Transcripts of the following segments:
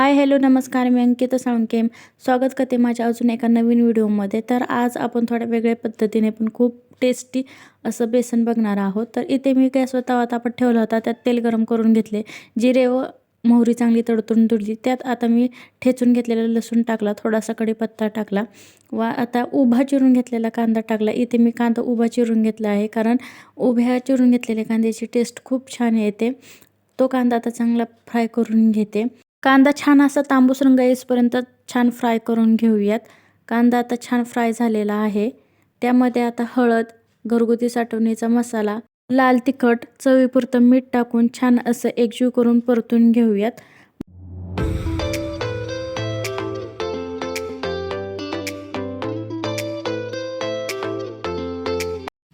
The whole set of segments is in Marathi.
हाय हॅलो नमस्कार मी अंकिता साळुंके. स्वागत करते माझ्या अजून एका नवीन व्हिडिओमध्ये. तर आज आपण थोड्या वेगळ्या पद्धतीने पण खूप टेस्टी असं बेसन बघणार आहोत. तर इथे मी गॅसवर तवा तापत ठेवला होता त्यात तेल गरम करून घेतले. जिरे व मोहरी चांगली तडतून धुडली त्यात आता मी ठेचून घेतलेला लसूण टाकला थोडासा कढीपत्ता टाकला. व आता उभा चिरून घेतलेला कांदा टाकला. इथे मी कांदा उभा चिरून घेतला आहे कारण उभ्या चिरून घेतलेल्या कांद्याची टेस्ट खूप छान येते. तो कांदा आता चांगला फ्राय करून घेते. कांदा छान असा तांबूस रंग येईपर्यंत छान फ्राय करून घेऊयात. कांदा आता छान फ्राय झालेला आहे. त्यामध्ये आता हळद घरगुती साठवणीचा मसाला लाल तिखट चवीपुरतं मीठ टाकून छान असं एकजीव करून परतून घेऊयात.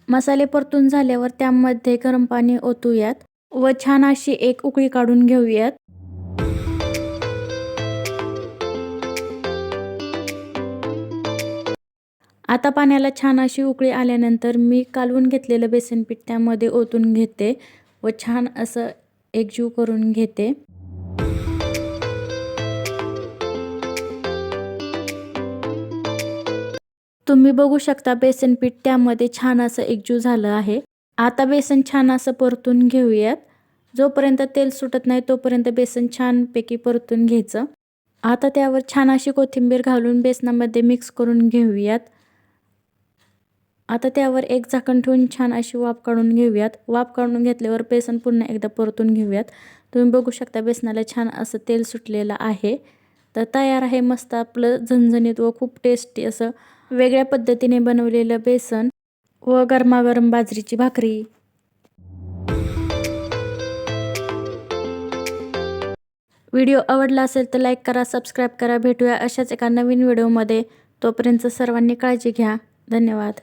मसाले परतून झाल्यावर त्यामध्ये गरम पाणी ओतूयात व छान अशी एक उकळी काढून घेऊयात. आता पाण्याला छान अशी उकळी आल्यानंतर मी कालवून घेतलेलं बेसनपीठ त्यामध्ये ओतून घेते व छान असं एकजीव करून घेते. तुम्ही बघू शकता बेसन पीठ त्यामध्ये छान असं एकजीव झालं आहे. आता बेसन छान असं परतून घेऊयात. जोपर्यंत तेल सुटत नाही तोपर्यंत बेसन छानपैकी परतून घ्यायचं. आता त्यावर छान अशी कोथिंबीर घालून बेसनामध्ये मिक्स करून घेऊयात. आता त्यावर एक झाकण ठेवून छान अशी वाफ काढून घेऊयात. वाफ काढून घेतल्यावर बेसन पुन्हा एकदा परतून घेऊयात. तुम्ही बघू शकता बेसनाला छान असं तेल सुटलेलं आहे. तर तयार आहे मस्त आपलं झणझणीत व खूप टेस्टी असं वेगळ्या पद्धतीने बनवलेलं बेसन व गरमागरम बाजरीची भाकरी. व्हिडिओ आवडला असेल तर लाईक करा सबस्क्राईब करा. भेटूया अशाच एका नवीन व्हिडिओमध्ये. तोपर्यंत सर्वांनी काळजी घ्या. धन्यवाद.